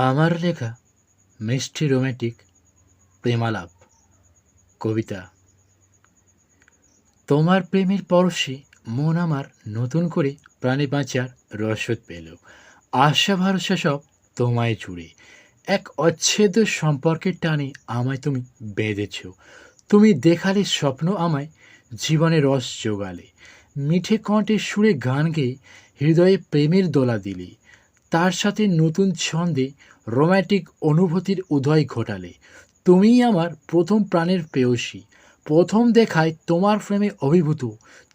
আমার লেখা মিষ্টি রোম্যান্টিক প্রেমালাপ, কবিতা। তোমার প্রেমের পরশে মন আমার নতুন করে প্রাণে বাঁচার রসদ পেল। আশা, ভরসা সব তোমায় জুড়ে। এক অচ্ছেদ্য সম্পর্কের টানে আমায় তুমি বেঁধেছ। তুমি দেখালে স্বপ্ন আমায় জীবনে রস জোগালে। মিঠে কণ্ঠে সুরে গান গেয়ে হৃদয়ে প্রেমের দোলা দিলে। তার সাথে নতুন ছন্দে রোম্যান্টিক অনুভূতির উদয় ঘটালে। তুমিই আমার প্রথম প্রাণের প্রেয়সী। প্রথম দেখায় তোমার প্রেমে অভিভূত।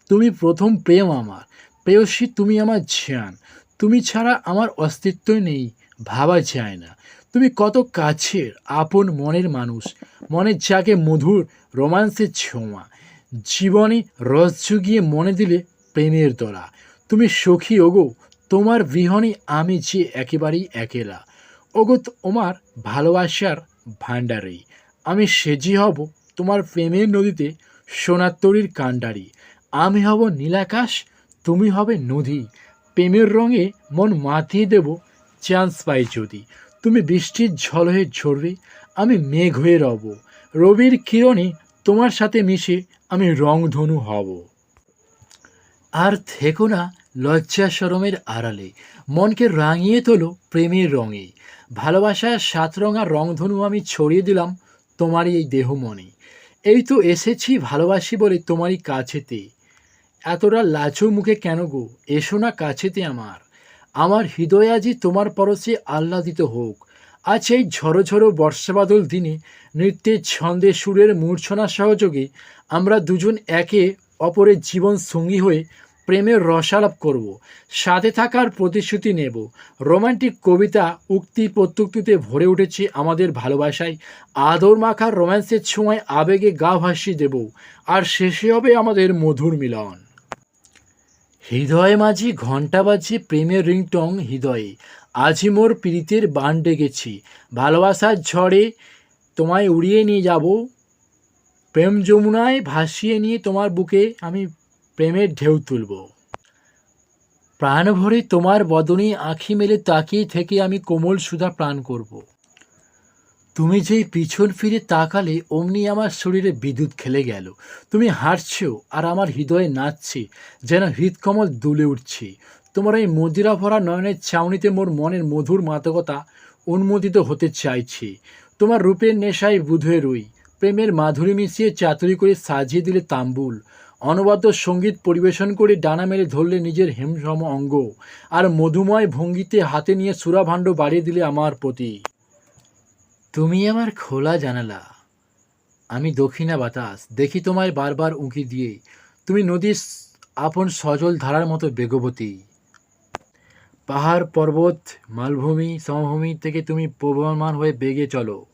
তুমি প্রথম প্রেম আমার। প্রেয়সী তুমি আমার ঝিয়ান। তুমি ছাড়া আমার অস্তিত্বই নেই, ভাবা যায় না। তুমি কত কাছের, আপন মনের মানুষ। মনে জাগে মধুর রোমান্সের ছোঁয়া। জীবনে রস জুগিয়ে মনে দিলে প্রেমের দোলা। তুমি সখী, ওগো তোমার বিহনে আমি যে একেবারেই একেলা। ওগো তোমার ভালোবাসার ভাণ্ডারেই। আমি সেজি হব তোমার প্রেমের নদীতে সোনার তরীর কাণ্ডারি। আমি হব নীলাকাশ, তুমি হবে নদী। প্রেমের রঙে মন মাতিয়ে দেব চান্স পাই যদি। তুমি বৃষ্টির ঝল হয়ে ঝরবে, আমি মেঘ হয়ে রব। রবির কিরণে তোমার সাথে মিশে আমি রংধনু হব। আর থেকো না লজ্জা সরমের আড়ালে। মনকে রাঙিয়ে তোলো প্রেমের রঙে। ভালোবাসার সাতরঙা রংধনু আমি ছড়িয়ে দিলাম তোমারই এই দেহ মনে। এই তো এসেছি ভালোবাসি বলে তোমারই কাছেতে। এতটা লাজু মুখে কেন গো? এসো না কাছেতে আমার। আমার হৃদয় আজি তোমার পরশে আহ্লাদিত হোক। আজ এই ঝড়ো ঝড়ো বর্ষাবাদল দিনে নৃত্যের ছন্দে সুরের মূর্ছনা সহযোগে আমরা দুজন একে অপরের জীবন সঙ্গী হয়ে প্রেমের রসালাপ করব, সাথে থাকার প্রতিশ্রুতি নেব। রোমান্টিক কবিতা উক্তি প্রত্যুক্তিতে ভরে উঠেছে আমাদের ভালোবাসায়। আদর মাখার রোম্যান্সের ছোঁয়ায় আবেগে গা ভাসিয়ে দেব, আর শেষে হবে আমাদের মধুর মিলন। হৃদয় মাঝি ঘণ্টা বাজি প্রেমের রিংটং হৃদয়ে। আজি মোর প্রীতির বান ডেকেছি ভালোবাসার ঝড়ে তোমায় উড়িয়ে নিয়ে যাব। প্রেম যমুনায় ভাসিয়ে নিয়ে তোমার বুকে আমি প্রেমের ঢেউ তুলব। প্রাণ ভরে তোমার বদনে আঁখি মেলে তাকিয়ে থেকে আমি কোমল সুধা প্রাণ করব। তুমি যেই পিছন ফিরে তাকালে অমনি আমার শরীরে বিদ্যুৎ খেলে গেল। তুমি হাঁটছো আর আমার হৃদয়ে নাচছে, যেন হৃদকমল দুলে উঠছে। তোমার এই মদিরা ভরা নয়নের ছাউনিতে মোর মনের মধুর মাদকতা উন্মোদিত হতে চাইছে। তোমার রূপের নেশায় বুধে রই, প্রেমের মাধুরী মিশিয়ে চাতুরি করে সাজিয়ে দিলে তাম্বুল। অনবদ্য সংগীত পরিবেশন করে ডানা মেরে ধরলে নিজের হেমসম অঙ্গ। আর মধুময় ভঙ্গিতে হাতে নিয়ে সুরাভাণ্ড বাড়িয়ে দিলে আমার প্রতি তুমি আমার খোলা জানালা। আমি দক্ষিণা বাতাস। দেখি তোমায় বারবার উঁকি দিয়ে। তুমি নদীর আপন সজল ধারার মতো বেগবতী। পাহাড় পর্বত, মালভূমি, সমভূমি থেকে তুমি প্রবহমান হয়ে বেগে চলো।